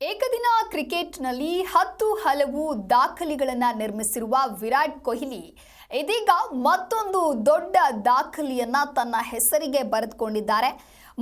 ಏಕದಿನ ಕ್ರಿಕೆಟ್ನಲ್ಲಿ ಹತ್ತು ಹಲವು ದಾಖಲೆಗಳನ್ನು ನಿರ್ಮಿಸಿರುವ ವಿರಾಟ್ ಕೊಹ್ಲಿ ಇದೀಗ ಮತ್ತೊಂದು ದೊಡ್ಡ ದಾಖಲೆಯನ್ನು ತನ್ನ ಹೆಸರಿಗೆ ಬರೆದುಕೊಂಡಿದ್ದಾರೆ.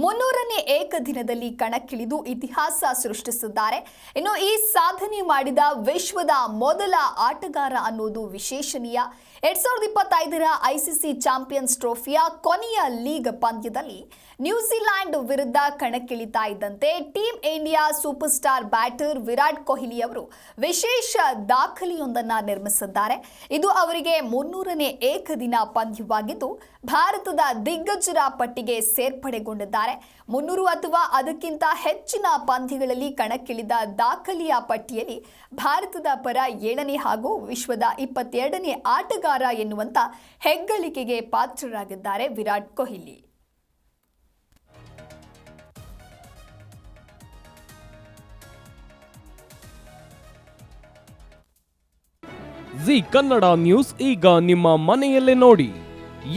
ಮುನ್ನೂರನೇ ಏಕದಿನದಲ್ಲಿ ಕಣಕ್ಕಿಳಿದು ಇತಿಹಾಸ ಸೃಷ್ಟಿಸಿದ್ದಾರೆ. ಇನ್ನು ಈ ಸಾಧನೆ ಮಾಡಿದ ವಿಶ್ವದ ಮೊದಲ ಆಟಗಾರ ಅನ್ನೋದು ವಿಶೇಷಣೀಯ. ಎರಡ್ ಸಾವಿರದ ಇಪ್ಪತ್ತೈದರ ಐಸಿಸಿ ಚಾಂಪಿಯನ್ಸ್ ಟ್ರೋಫಿಯ ಕೊನೆಯ ಲೀಗ್ ಪಂದ್ಯದಲ್ಲಿ ನ್ಯೂಜಿಲ್ಯಾಂಡ್ ವಿರುದ್ಧ ಕಣಕ್ಕಿಳಿತಾ ಇದ್ದಂತೆ team India super star batter Virat Kohli ಅವರು ವಿಶೇಷ ದಾಖಲೆಯೊಂದನ್ನು ನಿರ್ಮಿಸಿದ್ದಾರೆ. ಇದು ಅವರಿಗೆ ಮುನ್ನೂರನೇ ಏಕದಿನ ಪಂದ್ಯವಾಗಿದ್ದು, ಭಾರತದ ದಿಗ್ಗಜರ ಪಟ್ಟಿಗೆ ಸೇರ್ಪಡೆಗೊಂಡಿದ್ದಾರೆ. ಮುನ್ನೂರು ಅಥವಾ ಅದಕ್ಕಿಂತ ಹೆಚ್ಚಿನ ಪಂದ್ಯಗಳಲ್ಲಿ ಕಣಕ್ಕಿಳಿದ ದಾಖಲೆಯ ಪಟ್ಟಿಯಲ್ಲಿ ಭಾರತದ ಪರ ಏಳನೇ ಹಾಗೂ ವಿಶ್ವದ ಇಪ್ಪತ್ತೆರಡನೇ ಆಟಗಾರ ಎನ್ನುವಂತ ಹೆಗ್ಗಳಿಕೆಗೆ ಪಾತ್ರರಾಗಿದ್ದಾರೆ ವಿರಾಟ್ ಕೊಹ್ಲಿ. ಜಿ ಕನ್ನಡ ನ್ಯೂಸ್ ಈಗ ನಿಮ್ಮ ಮನೆಯಲ್ಲೇ ನೋಡಿ.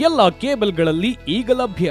ಎಲ್ಲ ಕೇಬಲ್ಗಳಲ್ಲಿ ಈಗ ಲಭ್ಯ.